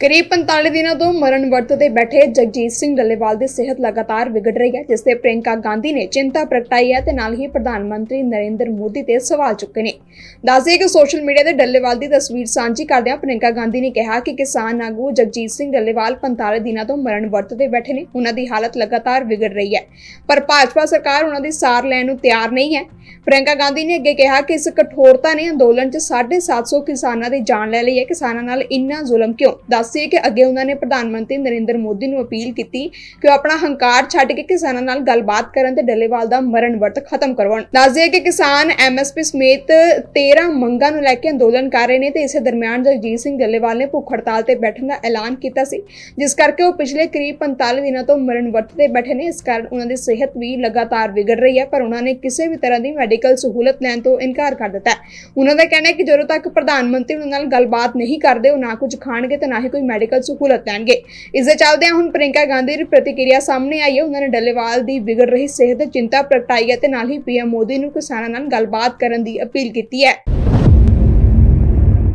ਕਰੀਬ 45 ਦਿਨਾਂ ਤੋਂ ਮਰਨ ਵਰਤ ਤੇ ਬੈਠੇ ਜਗਜੀਤ ਸਿੰਘ ਡੱਲੇਵਾਲ ਦੀ ਸਿਹਤ ਲਗਾਤਾਰ ਵਿਗੜ ਰਹੀ ਹੈ, ਜਿਸ ਤੇ ਪ੍ਰਿਯੰਕਾ ਗਾਂਧੀ ਨੇ ਚਿੰਤਾ ਪ੍ਰਗਟਾਈ ਹੈ ਤੇ ਨਾਲ ਹੀ ਪ੍ਰਧਾਨ ਮੰਤਰੀ ਨਰਿੰਦਰ ਮੋਦੀ ਤੇ ਸਵਾਲ ਚੁੱਕੇ ਨੇ। ਦੱਸਦੇ ਕਿ ਸੋਸ਼ਲ ਮੀਡੀਆ ਤੇ ਡੱਲੇਵਾਲ ਦੀ ਤਸਵੀਰ ਸਾਂਝੀ ਕਰਦਿਆਂ ਪ੍ਰਿਯੰਕਾ ਗਾਂਧੀ ਨੇ ਕਿਹਾ ਕਿ ਕਿਸਾਨ ਆਗੂ ਜਗਜੀਤ ਸਿੰਘ ਡੱਲੇਵਾਲ 45 ਦਿਨਾਂ ਤੋਂ ਮਰਨ ਵਰਤ ਤੇ ਬੈਠੇ ਨੇ। ਉਹਨਾਂ ਦੀ ਹਾਲਤ ਲਗਾਤਾਰ ਵਿਗੜ ਰਹੀ ਹੈ। ਪਰ ਭਾਜਪਾ ਸਰਕਾਰ ਉਹਨਾਂ ਦੀ ਸਾਰ ਲੈਣ ਨੂੰ ਤਿਆਰ ਨਹੀਂ ਹੈ। ਪ੍ਰਿਯੰਕਾ ਗਾਂਧੀ ਨੇ ਅੱਗੇ ਕਿਹਾ ਕਿ ਇਸ ਕਠੋਰਤਾ ਨੇ ਅੰਦੋਲਨ 'ਚ 750 ਕਿਸਾਨਾਂ ਦੀ ਜਾਨ ਲੈ ਲਈ ਹੈ। ਕਿਸਾਨਾਂ ਨਾਲ ਇੰਨਾ ਜ਼ੁਲਮ ਕਿਉਂ? ਦੱਸਿਏ ਕਿ ਅੱਗੇ ਉਹਨਾਂ ਨੇ ਪ੍ਰਧਾਨ ਮੰਤਰੀ ਨਰਿੰਦਰ ਮੋਦੀ ਨੂੰ ਅਪੀਲ ਕੀਤੀ ਕਿ ਉਹ ਆਪਣਾ ਹੰਕਾਰ ਛੱਡ ਕੇ ਕਿਸਾਨਾਂ ਨਾਲ ਗੱਲਬਾਤ ਕਰਨ ਤੇ ਡੱਲੇਵਾਲ ਦਾ ਮਰਨ ਵਰਤ ਖਤਮ ਕਰਵਾਉਣ। ਦੱਸਦੇ ਕਿ ਕਿਸਾਨ ਐਮਐਸਪੀ ਸਮੇਤ 13 ਮੰਗਾਂ ਨੂੰ ਲੈ ਕੇ ਅੰਦੋਲਨ ਕਰ ਰਹੇ ਨੇ ਤੇ ਇਸੇ ਦਰਮਿਆਨ ਜਗਜੀਤ ਸਿੰਘ ਡੱਲੇਵਾਲ ਨੇ ਭੁੱਖ ਹੜਤਾਲ ਤੇ ਬੈਠਣ ਦਾ ਐਲਾਨ ਕੀਤਾ ਸੀ, ਜਿਸ ਕਰਕੇ ਉਹ ਪਿਛਲੇ ਕਰੀਬ 45 ਦਿਨਾਂ ਤੋਂ ਮਰਨ ਵਰਤ ਤੇ ਬੈਠੇ ਨੇ। ਇਸ ਕਾਰਨ ਉਹਨਾਂ ਦੀ ਸਿਹਤ ਵੀ ਲਗਾਤਾਰ ਵਿਗੜ ਰਹੀ ਹੈ, ਪਰ ਉਹਨਾਂ ਨੇ ਕਿਸੇ ਵੀ ਤਰ੍ਹਾਂ ਦੀ ਮੈਡੀਕਲ ਸਹੂਲਤ ਲੈਣ ਤੋਂ ਇਨਕਾਰ ਕਰ ਦਿੱਤਾ ਹੈ। ਉਹਨਾਂ ਦਾ ਕਹਿਣਾ ਹੈ ਕਿ ਜਦੋਂ ਤੱਕ ਪ੍ਰਧਾਨ ਮੰਤਰੀ ਉਹਨਾਂ ਨਾਲ ਗੱਲਬਾਤ ਨਹੀਂ ਕਰਦੇ, ਉਹ ਨਾ ਕੁਝ ਖਾਣਗੇ ਤੇ ਨਾ ਹੀ ਕੋਈ ਮੈਡੀਕਲ ਸਹੂਲਤ ਲੈਣਗੇ। ਇਸ ਦੇ ਚੱਲਦਿਆਂ ਹੁਣ ਪ੍ਰਿੰਕਾ ਗਾਂਧੀ ਦੀ ਪ੍ਰਤੀਕਿਰਿਆ ਸਾਹਮਣੇ ਆਈ ਹੈ। ਉਹਨਾਂ ਨੇ ਡੱਲੇਵਾਲ ਦੀ ਵਿਗੜ ਰਹੀ ਸਿਹਤ, ਚਿੰਤਾ, ਪ੍ਰਗਟਾਈ ਹੈ ਤੇ ਨਾਲ ਹੀ ਪੀਐਮ ਮੋਦੀ ਨੂੰ ਕਿਸਾਨਾਂ ਨਾਲ ਗੱਲਬਾਤ ਕਰਨ ਦੀ ਅਪੀਲ ਕੀਤੀ ਹੈ।